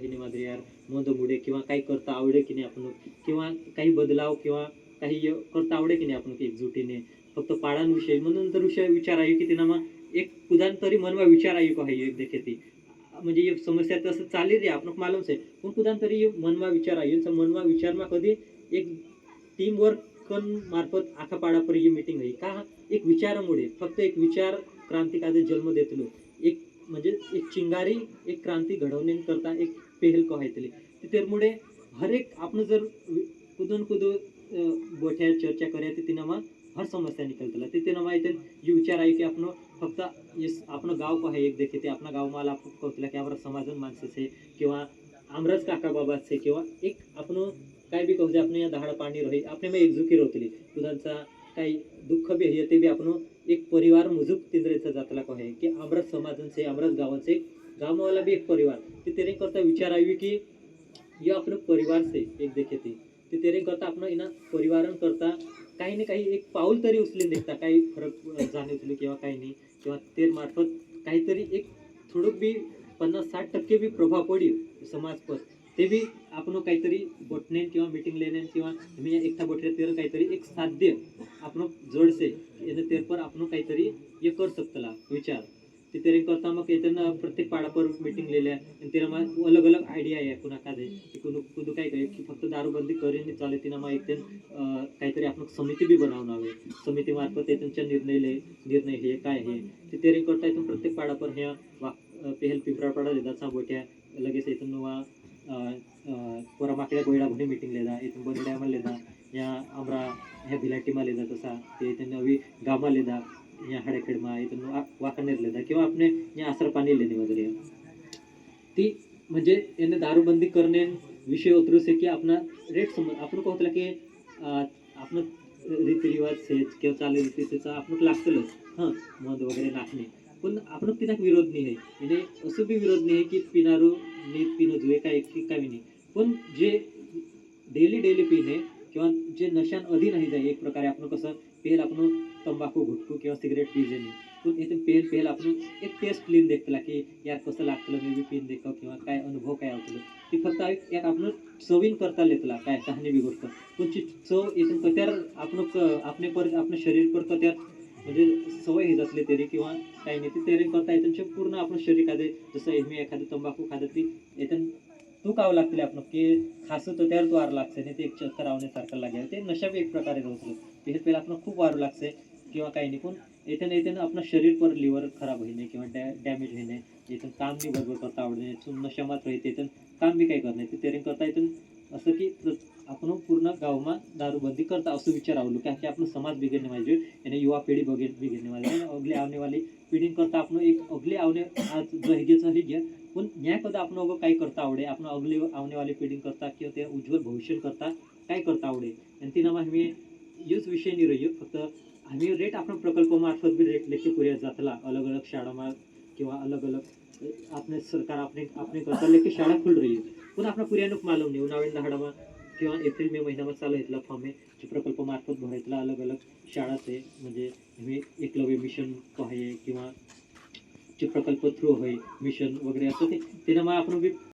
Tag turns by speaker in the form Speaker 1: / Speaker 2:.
Speaker 1: बहिणी मागे यार मंद मुडे किंवा काही करता आवडे की नाही आपण किंवा काही बदलाव किंवा काही करता आवडे की नाही आपण एकजुटीने फक्त पाळांविषयी म्हणून तर विषय विचार आहे की त्यांना मग एक कुदान तरी मनवा विचार आहे का एक देखे ती. म्हणजे एक समस्या तसं चालेल रे आपण मालूम आहे. पण कुदान तरी मनवा विचार आहे. मनवा विचारमा कधी एक टीम वर्क मार्फत आखापाडापर ही मीटिंग आहे. का? एक विचारामुळे. फक्त एक विचार क्रांतिकाचा जन्म देतलो. म्हणजे एक चिंगारी एक क्रांती घडवण्याकरता एक पेहल कहायतली तिथेमुळे हरेक आपण जर कुदून कुदून बोठ्या चर्चा करया तिथे नमा हर समस्या निकलतला. तिथे नमा इथे जी विचार आहे की आपण फक्त आपण गाव पहा आहे एक देखे ते आपण गाव मला कहतला की आपण समाजन माणसं किंवा आमरस काका बाबा किंवा एक आपण काय बी कहू दे आपण या दहाड पाणी रही आपण मी एकजुकी रोतली उदाहरणचा काही दुःख बी हे ते बी आपण एक परिवार मुजूक तिंद्रेचा जातला को आहे की आमरस समाजांचे आमरस गावांचे गामवाला बी एक परिवार. ते तेरे करता विचार आवी की ये आपलं परिवार से एक देखे ते. ते तेरे करता आपण इना परिवारन करता काही ना काही एक पाऊल तरी उचलून देखता काही फरक जाणे जाणवतलो किंवा काही नाही किंवा ते मार्फत काहीतरी एक थोडं बी पन्नास साठ टक्के बी प्रभाव पडी समाज पर. ते बी आपण काहीतरी बोटणे किंवा मीटिंग लेने किंवा मी एकटा बोटले तर काहीतरी एक साध्य आपण जोडसे याने तेर पर आपण काहीतरी हे कर सकतला विचार. ते तेरे करता मग येताना प्रत्येक पाडापर मीटिंग लिहिल्या आणि तेरा मग अलग अलग आयडिया आहे कुणा काय कुणू कुणू काय काय की फक्त दारूबंदी करीन चालू तिनं मग एक काहीतरी आपण समिती बी बनवून हवे समिती मार्फत निर्णय ले निर्णय हे काय हे ते तेरे करता येतून प्रत्येक पाडापर ह्या वा पेहल पिंपरा पाडा लेदा सांबोट्या लगेच इथून वा आपल्या गोयडा म्हणे मीटिंग लेदा इथून बंद मला लेदा या आमरा ह्या भिलाटीमा लेदा तसा ते इथं नवी गामा लेदा या हाडेखेडमा इथून वाकणेर लेदा किंवा आपणे या आसरपाणी लेणे वगैरे. ती म्हणजे याने दारूबंदी करणे विषय उतरू से की आपला रेट समज आपण कहतला की आपण रीतिरिवाज से किंवा चालू रीतीचा आपण लागतलंच. हां मध वगैरे नाचणे पण आपण तिथं विरोध नाही आहे. म्हणजे असं बी विरोध नाही आहे की पिणारू नी पिणं जुए काय की काही नाही. पण जे डेली डेली पिणे किंवा जे नशान अधीन नाही जाय एक प्रकारे आपण कसं पेल आपण तंबाखू गुटखू किंवा सिगरेट पिजे नाही पण इथे पेल पेल आपण एक टेस्ट क्लीन देखतला की यार कसं लागतलं मी बी पिन देखो किंवा काय अनुभव काय होतलो ते फक्त एक आपण चवीन करता लेतला काय कहाणी बी गोष्ट. पण चव इथून कत्यार आपण क- आपले पर आपलं शरीर पर कत्यार म्हणजे सवय हे असले तरी किंवा काही नाही ते तेरे करता येतं पूर्ण आपण शरीर खाते. जसं मी एखादं तंबाखू खाते ती येतं तू कावं लागतले आपण की खासू तर त्यावर तू वार लागते नाही ते एक चक्कर आवण्यासारखं लागेल. ते नशा बी एक प्रकारे राहतो ते पहिला आपण खूप वारू लागते किंवा काही नाही. पण येते येते आपलं शरीर पर लिव्हर खराब होईने किंवा डॅ डॅमेज होईने येतं काम बी बरोबर करता आवडणे नशा मात्र येते. येतं काम बी काही करणे ते तेरिंग करता येतं. असं की आपण पूर्ण गावमा दारूबंदी करता असं विचार आवलो की की आपण समाज बिघडणे पाहिजे आणि युवा पिढी बघे बिघडणे पाहिजे अगले आवनेवाली पिढी करता आपण एक अगले आवने आज जो हे घ्या पण न्यायकदा आपण अगं काय करता आवडे? आपण अगले आवनेवाली पिढी करता किंवा ते उज्ज्वल भविष्य करता काय करता आवडे? आणि तिनं आम्ही हेच विषय नाही रह्यो फक्त आम्ही रेट आपण प्रकल्प मार्फत बी रेट लेके पुऱ्या जातला. अलग अलग शाळामा किंवा अलग अलग आपले सरकार आपले आपले करता लेखे शाळा खुल रही पण आपण पुऱ्यानुक मालूम नाही उन्हाळ्यात दहाडामा किंवा एप्रिल मे महिन्यामध्ये चालू घेतला फॉर्म आहे जे प्रकल्पामार्फत भरायतला अलग अलग शाळाचे म्हणजे हे एकलव्य मिशन आहे किंवा जे प्रकल्प थ्रू होय मिशन वगैरे असं ते त्यानं मग आपण